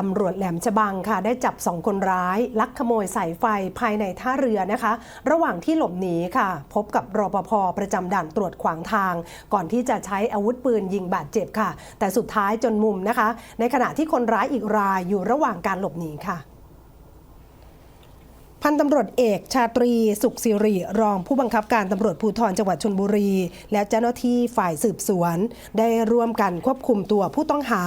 ตำรวจแหลมฉบังค่ะ ได้จับสองคนร้าย ลักขโมยสายไฟภายในท่าเรือนะคะ ระหว่างที่หลบหนีค่ะ พบกับรปภประจำด่านตรวจขวางทาง ก่อนที่จะใช้อาวุธปืนยิงบาดเจ็บค่ะ แต่สุดท้ายจนมุมนะคะ ในขณะที่คนร้ายอีกรายอยู่ระหว่างการหลบหนีค่ะ พันตำรวจเอกชาตรีสุขสิริรองผู้บังคับการตำรวจภูธรจังหวัดชนบุรี และเจ้าหน้าที่ฝ่ายสืบสวน ได้ร่วมกันควบคุมตัวผู้ต้องหา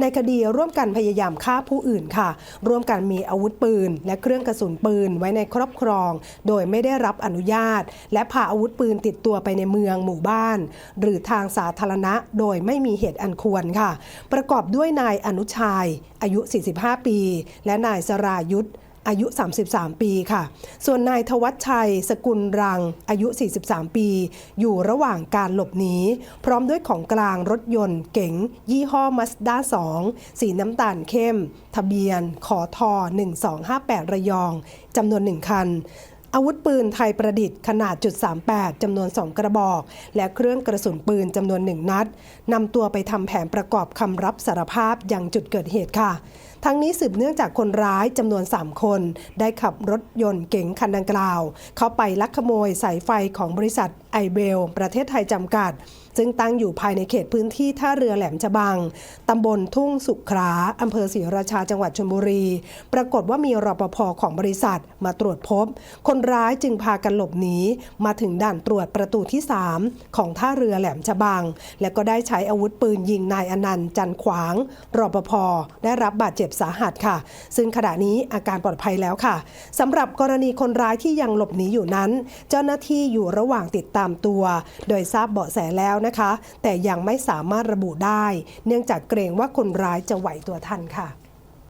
ในคดีร่วมกันพยายามฆ่าผู้อื่นค่ะ ร่วมกันมีอาวุธปืน และเครื่องกระสุนปืนไว้ในครอบครอง โดยไม่ได้รับอนุญาต และพาอาวุธปืนติดตัวไปในเมืองหมู่บ้าน หรือทางสาธารณะ โดยไม่มีเหตุอันควรค่ะ ประกอบด้วยนายอนุชัยอายุ 45 ปี และนายสรายุทธ อายุ 33 ปีค่ะ ส่วนนายทวัชชัย สกุลรัง อายุ 43 ปี อยู่ระหว่างการหลบหนี พร้อมด้วยของกลางรถยนต์เก๋ง ยี่ห้อมัสด้า2 สีน้ำตาลเข้ม ทะเบียน ขอทอ1258 ระยอง จำนวนหนึ่งคันอาวุธปืนไทยประดิษฐ์ขนาดจุด38จำนวน 2 กระบอก และเครื่องกระสุนปืนจำนวนหนึ่งนัดนำตัวไปทำแผนประกอบคำรับสารภาพยังจุดเกิดเหตุค่ะ ทั้งนี้สืบเนื่องจากคนร้ายจำนวน 3 คน ได้ขับรถยนต์เก๋งคันดังกล่าว เข้าไปลักขโมยสายไฟของบริษัทไอเบลประเทศไทยจำกัด ซึ่งตั้งอยู่ภายในเขตพื้นที่ท่าเรือแหลมฉบัง ตำบลทุ่งสุขราอำเภอศรีราชาจังหวัดชลบุรี ปรากฏว่ามีรปภของบริษัทมาตรวจพบ คนร้ายจึงพากันหลบหนีมาถึงด่านตรวจประตูที่ 3 ของท่าเรือแหลมฉบัง และก็ได้ใช้อาวุธปืนยิงนายอนันต์จันขวางรปภได้รับบาดเจ็บบสาหัสค่ะ ซึ่งขณะนี้อาการปลอดภัยแล้วค่ะสำหรับกรณีคนร้ายที่ยังหลบหนีอยู่นั้น เจ้าหน้าที่อยู่ระหว่างติดตามตัว โดยทราบเบาะแสแล้วนะคะ แต่ยังไม่สามารถระบุได้ เนื่องจากเกรงว่าคนร้ายจะไหวตัวทันค่ะ